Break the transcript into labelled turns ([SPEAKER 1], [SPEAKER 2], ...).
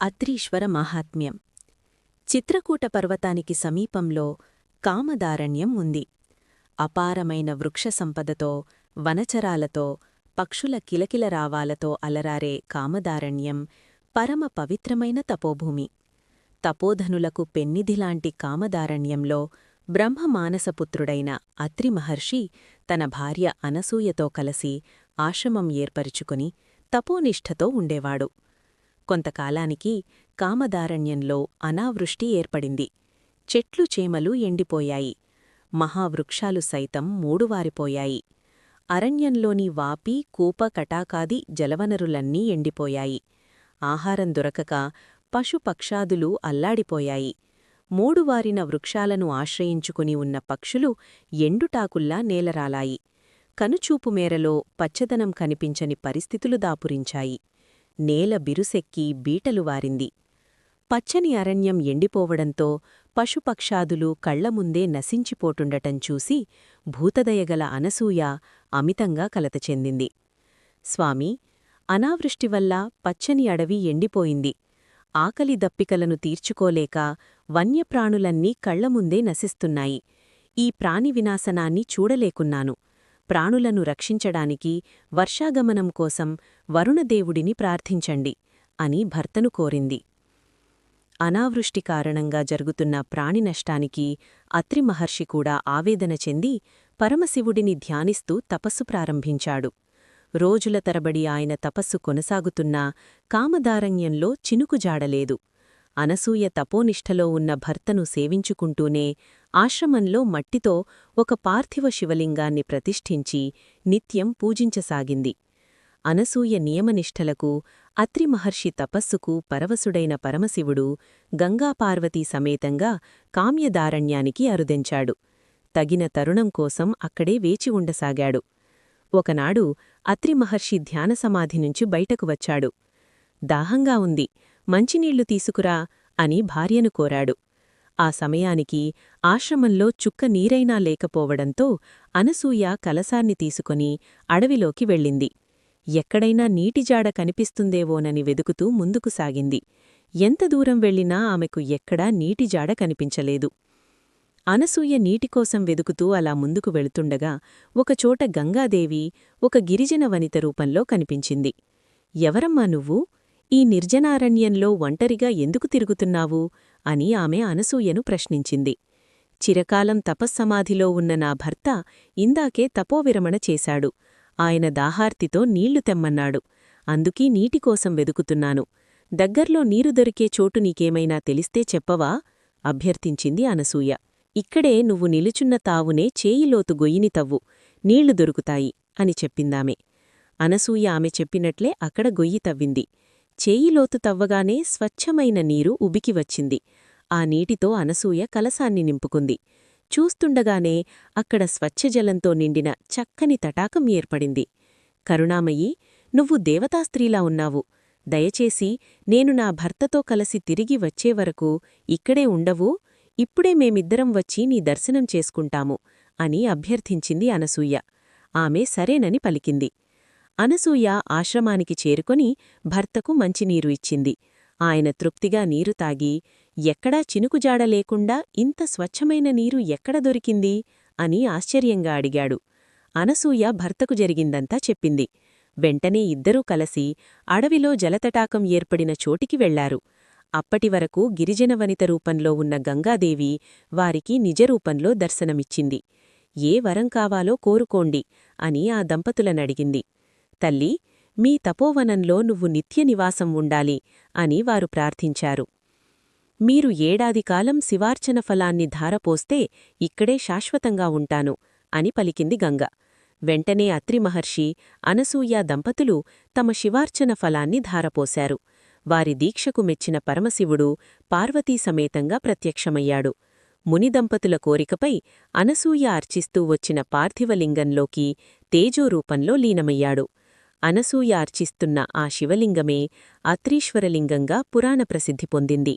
[SPEAKER 1] అత్రీశ్వర మాహాత్మ్యం. చిత్రకూట పర్వతానికి సమీపంలో కామదారణ్యం ఉంది. అపారమైన వృక్ష సంపదతో వనచరాలతో పక్షుల కిలకిలరావాలతో అలరారే కామదారణ్యం పరమ పవిత్రమైన తపోభూమి. తపోధనులకు పెన్నిధిలాంటి కామదారణ్యంలో బ్రహ్మమానసపుత్రుడైన అత్రి మహర్షి తన భార్య అనసూయతో కలసి ఆశ్రమం ఏర్పరుచుకుని తపోనిష్ఠతో ఉండేవాడు. కొంతకాలానికి కామదారణ్యంలో అనావృష్టి ఏర్పడింది. చెట్లు చేమలు ఎండిపోయాయి. మహావృక్షాలు సైతం మూడువారిపోయాయి. అరణ్యంలోని వాపి కూప కటాకాది జలవనరులన్నీ ఎండిపోయాయి. ఆహారం దొరకక పశుపక్షాదులు అల్లాడిపోయాయి. మూడువారిన వృక్షాలను ఆశ్రయించుకుని ఉన్న పక్షులు ఎండుటాకుల్లా నేలరాలాయి. కనుచూపు మేరలో పచ్చదనం కనిపించని పరిస్థితులు దాపురించాయి. నేల బిరుసెక్కి బీటలు వారింది. పచ్చని అరణ్యం ఎండిపోవడంతో పశుపక్షాదులు కళ్ళముందే నశించిపోటుండటం చూసి భూతదయగల అనసూయ అమితంగా కలతచెందింది స్వామి అనావృష్టివల్ల పచ్చని అడవి ఎండిపోయింది. ఆకలి దప్పికలను తీర్చుకోలేక వన్యప్రాణులన్నీ కళ్ళముందే నశిస్తున్నాయి. ఈ ప్రాణి వినాశనాన్ని చూడలేకున్నాను. ప్రాణులను రక్షించడానికి వర్షాగమనం కోసం వరుణదేవుడిని ప్రార్థించండి అని భర్తను కోరింది. అనావృష్టి కారణంగా జరుగుతున్న ప్రాణి నష్టానికి అత్రి మహర్షి కూడా ఆవేదన చెంది పరమశివుడిని ధ్యానిస్తూ తపస్సు ప్రారంభించాడు. రోజుల తరబడి ఆయన తపస్సు కొనసాగుతున్నా కామదారణ్యంలో చినుకుజాడలేదు. అనసూయ తపోనిష్టలో ఉన్న భర్తను సేవించుకుంటూనే ఆశ్రమంలో మట్టితో ఒక పార్థివ శివలింగాన్ని ప్రతిష్ఠించి నిత్యం పూజించసాగింది. అనసూయ నియమనిష్టలకు అత్రిమహర్షి తపస్సుకు పరవశుడైన పరమశివుడు గంగాపార్వతీ సమేతంగా కామ్యదారణ్యానికి అరుదెంచాడు. తగిన తరుణం కోసం అక్కడే వేచి ఉండసాగాడు. ఒకనాడు అత్రిమహర్షి ధ్యానసమాధి నుంచి బయటకు వచ్చాడు. దాహంగా ఉంది. మంచినీళ్ళు తీసుకురా అని భార్యను కోరాడు. ఆ సమయానికి ఆశ్రమంలో చుక్క నీరైనా లేకపోవడంతో అనసూయ కలసాన్ని తీసుకొని అడవిలోకి వెళ్ళింది. ఎక్కడైనా నీటిజాడ కనిపిస్తుందేవోనని వెదుకుతూ ముందుకు సాగింది. ఎంత దూరం వెళ్ళినా ఆమెకు ఎక్కడా నీటిజాడ కనిపించలేదు. అనసూయ నీటికోసం వెదుకుతూ అలా ముందుకు వెళుతుండగా ఒకచోట గంగాదేవి ఒక గిరిజన వనిత రూపంలో కనిపించింది. ఎవరమ్మా నువ్వు? ఈ నిర్జనారణ్యంలో ఒంటరిగా ఎందుకు తిరుగుతున్నావు? అని ఆమె అనసూయను ప్రశ్నించింది. చిరకాలం తపస్సమాధిలో ఉన్న నా భర్త ఇందాకే తపోవిరమణ చేశాడు. ఆయన దాహార్తితో నీళ్ళు తెమ్మన్నాడు. అందుకీ నీటికోసం వెదుకుతున్నాను. దగ్గర్లో నీరు దొరికే చోటు నీకేమైనా తెలిస్తే చెప్పవా? అభ్యర్థించింది అనసూయ. ఇక్కడే నువ్వు నిలుచున్న తావునే చేయిలోతు గొయ్యిని తవ్వు. నీళ్ళు దొరుకుతాయి అని చెప్పిందామె. అనసూయ ఆమె చెప్పినట్లే అక్కడ గొయ్యి తవ్వింది. చేయిలోతు తవ్వగానే స్వచ్ఛమైన నీరు ఉబికి వచ్చింది. ఆ నీటితో అనసూయ కలసాన్ని నింపుకుంది. చూస్తుండగానే అక్కడ స్వచ్ఛజలంతో నిండిన చక్కని తటాకం ఏర్పడింది. కరుణామయ్యి నువ్వు దేవతాస్త్రీలా ఉన్నావు. దయచేసి నేను నా భర్తతో కలసి తిరిగి వచ్చేవరకు ఇక్కడే ఉండవు. ఇప్పుడే మేమిద్దరం వచ్చి నీ దర్శనం చేసుకుంటాము అని అభ్యర్థించింది అనసూయ. ఆమె సరేనని పలికింది. అనసూయ ఆశ్రమానికి చేరుకొని భర్తకు మంచినీరు ఇచ్చింది. ఆయన తృప్తిగా నీరు తాగి ఎక్కడా చినుకుజాడ లేకుండా ఇంత స్వచ్ఛమైన నీరు ఎక్కడ దొరికింది? అని ఆశ్చర్యంగా అడిగాడు. అనసూయ భర్తకు జరిగిందంతా చెప్పింది. వెంటనే ఇద్దరూ కలసి అడవిలో జలతటాకం ఏర్పడిన చోటికి వెళ్ళారు. అప్పటివరకు గిరిజన వనిత రూపంలో ఉన్న గంగాదేవి వారికి నిజరూపంలో దర్శనమిచ్చింది. ఏ వరం కావాలో కోరుకోండి అని ఆ దంపతులనడిగింది. తల్లి మీ తపోవనంలో నువ్వు నిత్య నివాసం ఉండాలి అని వారు ప్రార్థించారు. మీరు ఏడాది కాలం శివార్చన ఫలాన్ని ధారపోస్తే ఇక్కడే శాశ్వతంగా ఉంటాను అని పలికింది గంగ. వెంటనే అత్రి మహర్షి అనసూయ దంపతులు తమ శివార్చన ఫలాన్ని ధారపోశారు. వారి దీక్షకు మెచ్చిన పరమశివుడు పార్వతీ సమేతంగా ప్రత్యక్షమయ్యాడు. మునిదంపతుల కోరికపై అనసూయ అర్చిస్తూ వచ్చిన పార్థివలింగంలోకి తేజోరూపంలో లీనమయ్యాడు. అనసూయార్చిస్తున్న ఆ శివలింగమే అత్రీశ్వరలింగంగా పురాణ ప్రసిద్ధి పొందింది.